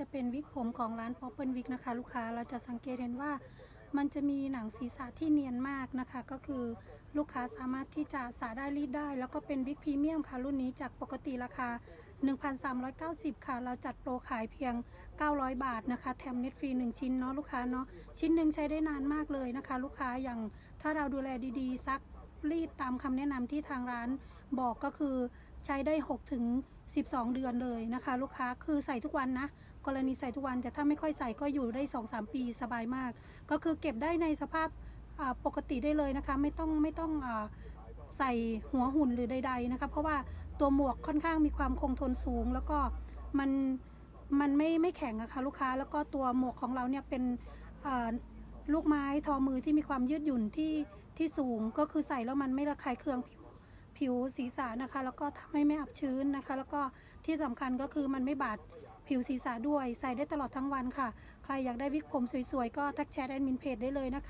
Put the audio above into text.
จะเป็นวิกผมของร้าน p o p p e r Wig นะคะ ลูกค้าเราจะสังเกตเห็นว่ามันจะมีหนังศีรษะที่เนียนมากนะคะ ก็คือลูกค้าสามารถที่จะสาได้รีดได้ แล้วก็เป็นวิกพรีเมียมค่ะ รุ่นนี้จากปกติราคา 1,390 ค่ะ เราจัดโปรขายเพียง 900 บาทนะคะ แถมเน็ตฟรี 1 ชิ้นเนาะลูกค้าเนาะชิ้นหนึ่งใช้ได้นานมากเลยนะคะ ลูกค้าอย่างถ้าเราดูแลดีๆซักรีดตามคำแนะนำที่ทางร้านบอกก็คือใช้ได้ 6 ถึง 12 เดือนเลยนะคะ ลูกค้าคือใส่ทุกวันนะ กรณีใส่ทุกวันแต่ถ้าไม่ค่อยใส่ก็อยู่ได้ 2-3 ปีสบายมาก ก็คือเก็บได้ในสภาพปกติได้เลยนะคะ ไม่ต้องไม่ต้องอใส่หัวหุ่นหรือใด ๆนะคะ เพราะว่าตัวหมวกค่อนข้างมีความคงทนสูง แล้วก็มันมันไม่ไม่แข็งอะค่ะลูกค้าแล้วก็ตัวหมวกของเราเนี่ยเป็นลูกไม้ทอมือที่มีความยืดหยุ่นที่ที่สูงก็คือใส่แล้วมันไม่ระคายเคืองผิว ผิวศีรษะนะคะ แล้วก็ทำให้ไม่อับชื้นนะคะ แล้วก็ที่สำคัญก็คือมันไม่บาดผิวศีรษะด้วย ใส่ได้ตลอดทั้งวันค่ะ ใครอยากได้วิกผมสวยๆ ก็ทักแชทแอดมินเพจได้เลยนะคะ